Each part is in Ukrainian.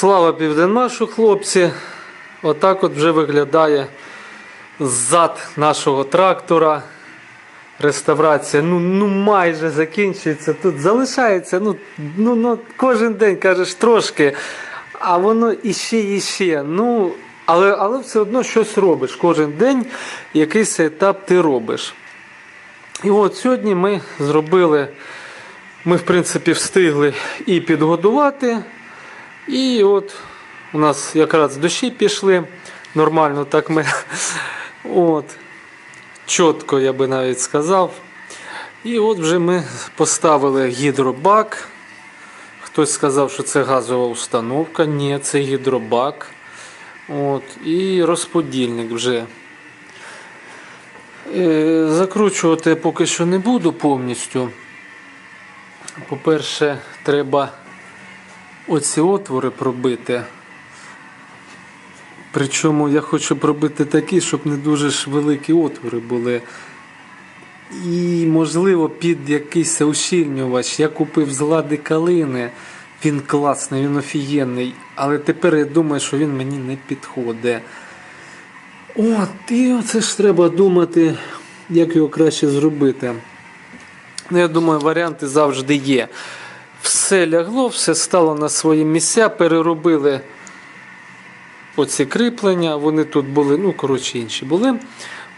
Слава Південмашу, хлопці. Отак от вже виглядає зад нашого трактора. Реставрація ну, ну майже закінчується. Тут залишається ну, ну, ну, кожен день кажеш трошки, а воно іще, іще. Ну, але, але все одно щось робиш. Кожен день якийсь етап ти робиш. І от сьогодні ми зробили, ми в принципі встигли і підгодувати. І от у нас якраз дощі пішли. Нормально так ми. От. Чітко, я би навіть сказав. І от вже ми поставили гідробак. Хтось сказав, що це газова установка. Ні, це гідробак. От. І розподільник вже. Е, Закручувати поки що не буду повністю. По-перше, треба оці отвори пробити. Причому я хочу пробити такі, щоб не дуже ж великі отвори були. І, можливо, під якийсь ущільнювач. Я купив з лади калини. Він класний, він офігенний. Але тепер я думаю, що він мені не підходить. От, і оце ж треба думати, як його краще зробити. Ну, я думаю, варіанти завжди є. Все лягло, все стало на свої місця, переробили оці кріплення, вони тут були, ну, коротше, інші були.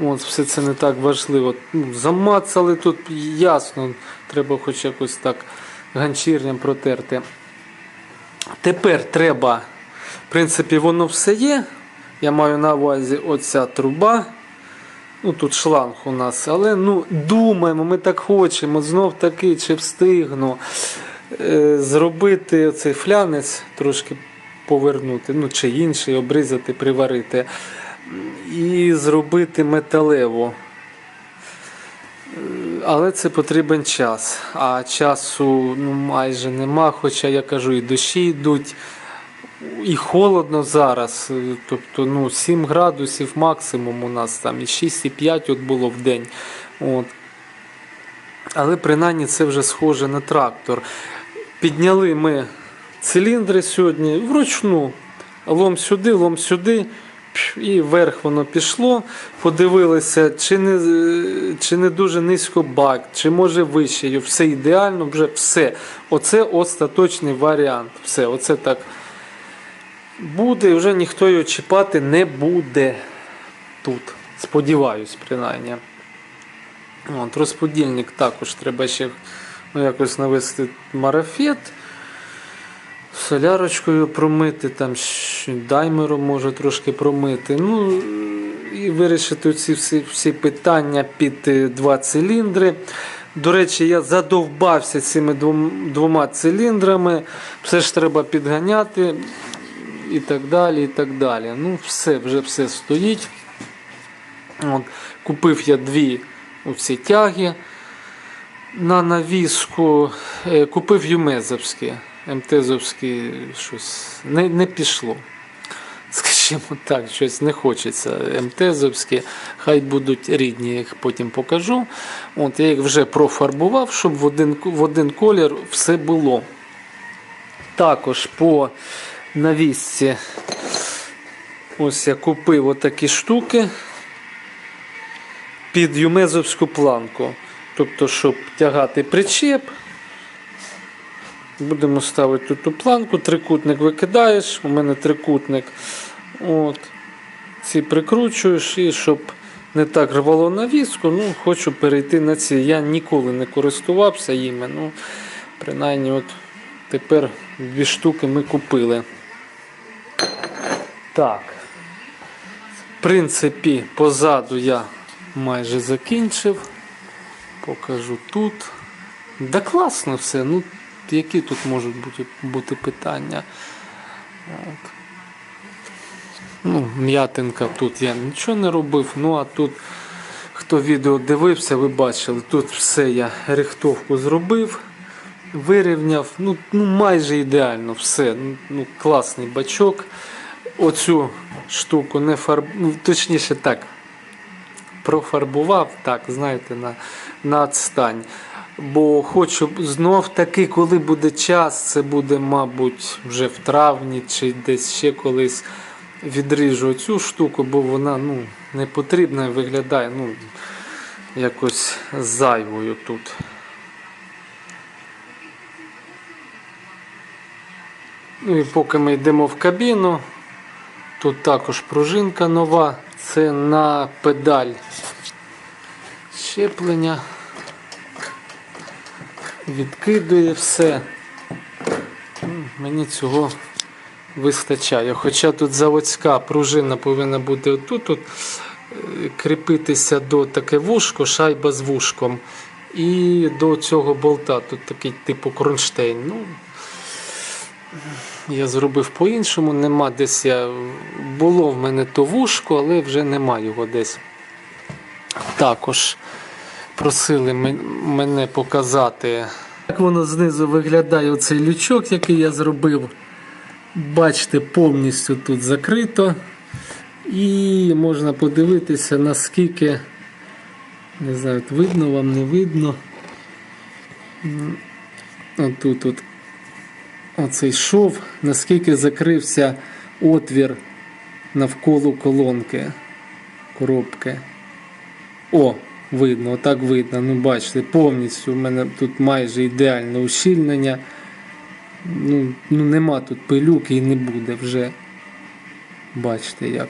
От, все це не так важливо. Ну, замацали тут ясно, треба хоч якось так ганчірням протерти. Тепер треба, в принципі, воно все є. Я маю на увазі оця труба. Ну, тут шланг у нас, але ну, думаємо, ми так хочемо, знов таки, чи встигну зробити цей флянець, трошки повернути, ну, чи інший, обрізати, приварити. І зробити металеву. Е, Але це потрібен час. А часу ну, майже нема, хоча я кажу, і дощі йдуть, і холодно зараз. Е, Тобто ну, 7 градусів максимум у нас там, і 6,5 от було в день. От. Але принаймні це вже схоже на трактор. Підняли ми циліндри сьогодні вручну. Лом сюди, лом сюди. І вверх воно пішло. Подивилися, чи не, е, чи не дуже низько бак, чи може вище. Все ідеально, вже все. Оце остаточний варіант. Все, оце так буде, і вже ніхто його чіпати не буде тут. Сподіваюсь, принаймні. От, розподільник також треба ще якось навести марафет. Солярочкою промити, там даймером може трошки промити. Ну і вирішити ці всі, всі питання під е, два циліндри. До речі, я задовбався цими двома циліндрами. Все ж треба підганяти і так далі. і так далі. Ну, все, вже все стоїть. От, купив я дві оці тяги на навіску. Е, Купив Юмезовські. МТЗовські щось не, не пішло. Скажімо так, щось не хочеться. МТЗовські, хай будуть рідні, я їх потім покажу. От я їх вже профарбував, щоб в один, в один колір все було. Також по навісці ось я купив отакі штуки під юмезовську планку. Тобто, щоб тягати причеп, будемо ставити тут ту планку, трикутник викидаєш, у мене трикутник. От. Ці прикручуєш і щоб не так рвало навіску, ну, хочу перейти на ці. Я ніколи не користувався їми. Ну, принаймні, от тепер дві штуки ми купили. Так. В принципі, позаду я майже закінчив. Покажу тут. Да класно все. Ну, які тут можуть бути, бути питання? От. Ну, м'ятинка тут я нічого не робив. Ну а тут, хто відео дивився, ви бачили, тут все я рихтовку зробив, вирівняв. Ну, ну майже ідеально все. Ну, ну, класний бачок. Оцю штуку не фарб... ну, точніше так, профарбував, так, знаєте, на, на відстань. Бо хочу знов таки, коли буде час, це буде, мабуть, вже в травні чи десь ще колись відріжу цю штуку, бо вона ну, не потрібна і виглядає ну, якось зайвою тут. Ну і поки ми йдемо в кабіну, тут також пружинка нова, це на педаль щеплення. Відкидує все. Мені цього вистачає. Хоча тут заводська пружина повинна бути отут, от, е, кріпитися до таке вушко, шайба з вушком. І до цього болта. Тут такий типу кронштейн. Ну, я зробив по-іншому, нема десь я. Було в мене то вушко, але вже нема його десь. Також просили мене показати. Як воно знизу виглядає оцей лючок, який я зробив. Бачите, повністю тут закрито. І можна подивитися, наскільки, не знаю, видно вам, не видно. Отут от оцей шов, наскільки закрився отвір навколо колонки, коробки. О, видно, отак видно. Ну, бачите, повністю в мене тут майже ідеальне ущільнення. Ну, ну нема тут пилюки і не буде вже. Бачите як.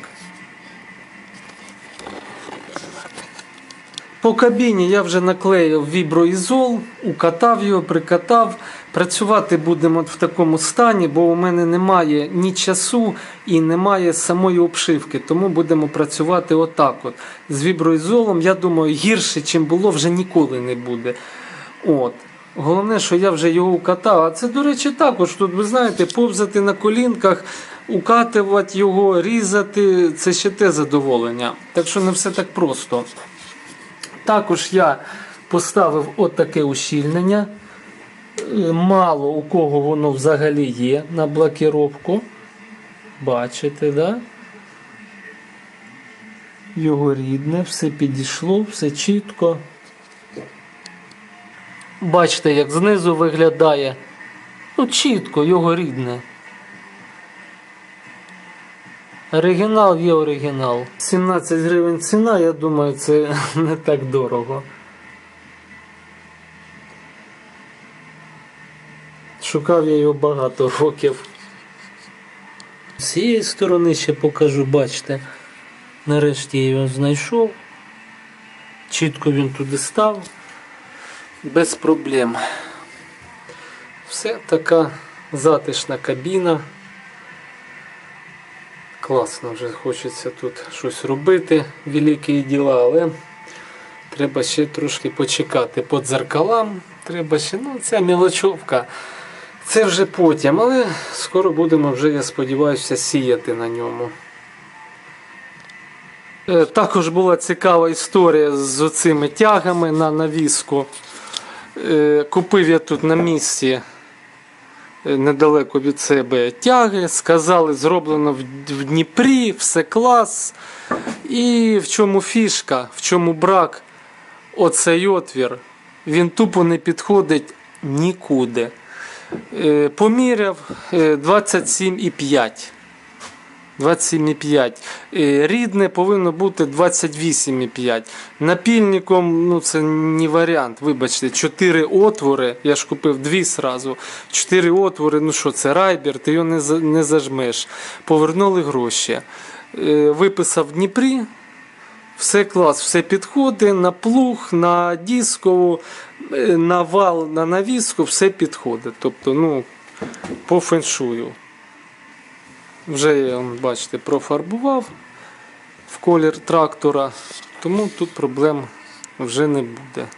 По кабіні я вже наклеїв віброізол, укатав його, прикатав. Працювати будемо в такому стані, бо у мене немає ні часу і немає самої обшивки. Тому будемо працювати отак. от. З віброізолом, я думаю, гірше, чим було, вже ніколи не буде. От. Головне, що я вже його укатав. А це, до речі, також тут, ви знаєте, повзати на колінках, укатувати його, різати це ще те задоволення. Так що не все так просто. Також я поставив отаке ущільнення. Е, Мало у кого воно взагалі є на блокіровку. Бачите, да? Його рідне, все підійшло, все чітко. Бачите, як знизу виглядає. Ну, чітко, його рідне. Оригінал є оригінал. 17 гривень ціна, я думаю, це не так дорого. Шукав я його багато років. З цієї сторони ще покажу, бачите. Нарешті я його знайшов. Чітко він туди став. Без проблем. Все така затишна кабіна. Класно, вже хочеться тут щось робити, великі діла, але треба ще трошки почекати по дзеркалам. Треба ще, ну, ця мілочовка. Це вже потім, але скоро будемо вже, я сподіваюся, сіяти на ньому. Е, Також була цікава історія з цими тягами на навіску. Е, Купив я тут на місці е, недалеко від себе тяги. Сказали, зроблено в- в Дніпрі, все клас. І в чому фішка, в чому брак? Оцей отвір. Він тупо не підходить нікуди. Е, Поміряв е, 27,5. 27,5. Е, Рідне повинно бути 28,5. Напільником ну, це не варіант. Вибачте, 4 отвори. Я ж купив дві сразу. 4 отвори, ну що це райбер, ти його не, зажмеш. Повернули гроші. Виписав в Дніпрі. Все клас, все підходить на плуг, на дискову, е, на навіску, все підходить. Тобто, ну, по феншую. Вже я, бачите, профарбував в колір трактора, тому тут проблем вже не буде.